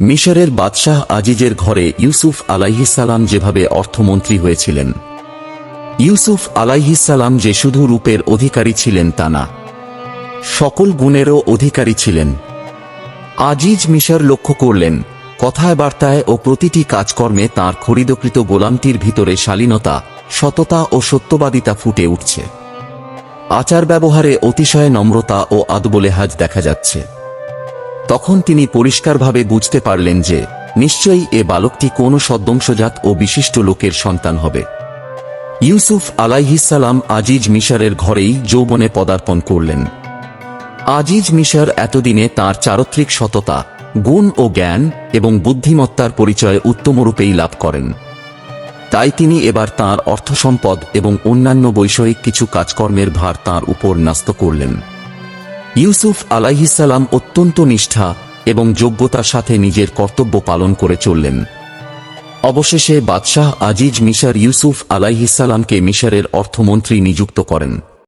মিশরের বাদশাহ আজিজের ঘরে ইউসুফ আলাইহিসাল্লাম যেভাবে অর্থমন্ত্রী হয়েছিলেন। ইউসুফ আলাইহিসাল্লাম যে শুধু রূপের অধিকারী ছিলেন তা না, সকল গুণেরও অধিকারী ছিলেন। আজিজ মিশর লক্ষ্য করলেন কথায় বার্তায় ও প্রতিটি কাজকর্মে তার খরিদকৃত গোলামটির ভিতরে শালীনতা, সততা ও সত্যবাদিতা ফুটে উঠছে। আচার ব্যবহারে অতিশয় নম্রতা ও আদবলেহাজ দেখা যাচ্ছে। তখন তিনি পরিষ্কারভাবে বুঝতে পারলেন যে, নিশ্চয়ই এ বালকটি কোনো সদ্বংশজাত ও বিশিষ্ট লোকের সন্তান হবে। ইউসুফ আলাইহিসাল্লাম আজিজ মিশরের ঘরেই যৌবনে পদার্পণ করলেন। আজিজ মিশর এতদিনে তার চারিত্রিক সততা, গুণ ও জ্ঞান এবং বুদ্ধিমত্তার পরিচয় উত্তমরূপেই লাভ করেন। তাই তিনি এবার তার অর্থসম্পদ এবং অন্যান্য বৈষয়িক কিছু কাজকর্মের ভার তার উপর ন্যস্ত করলেন। ইউসুফ আলাইহিসাল্লাম অত্যন্ত নিষ্ঠা এবং যোগ্যতার সাথে নিজের কর্তব্য পালন করে চললেন। অবশেষে বাদশাহ আজিজ মিশর ইউসুফ আলাইহিসাল্লামকে মিশরের অর্থমন্ত্রী নিযুক্ত করেন।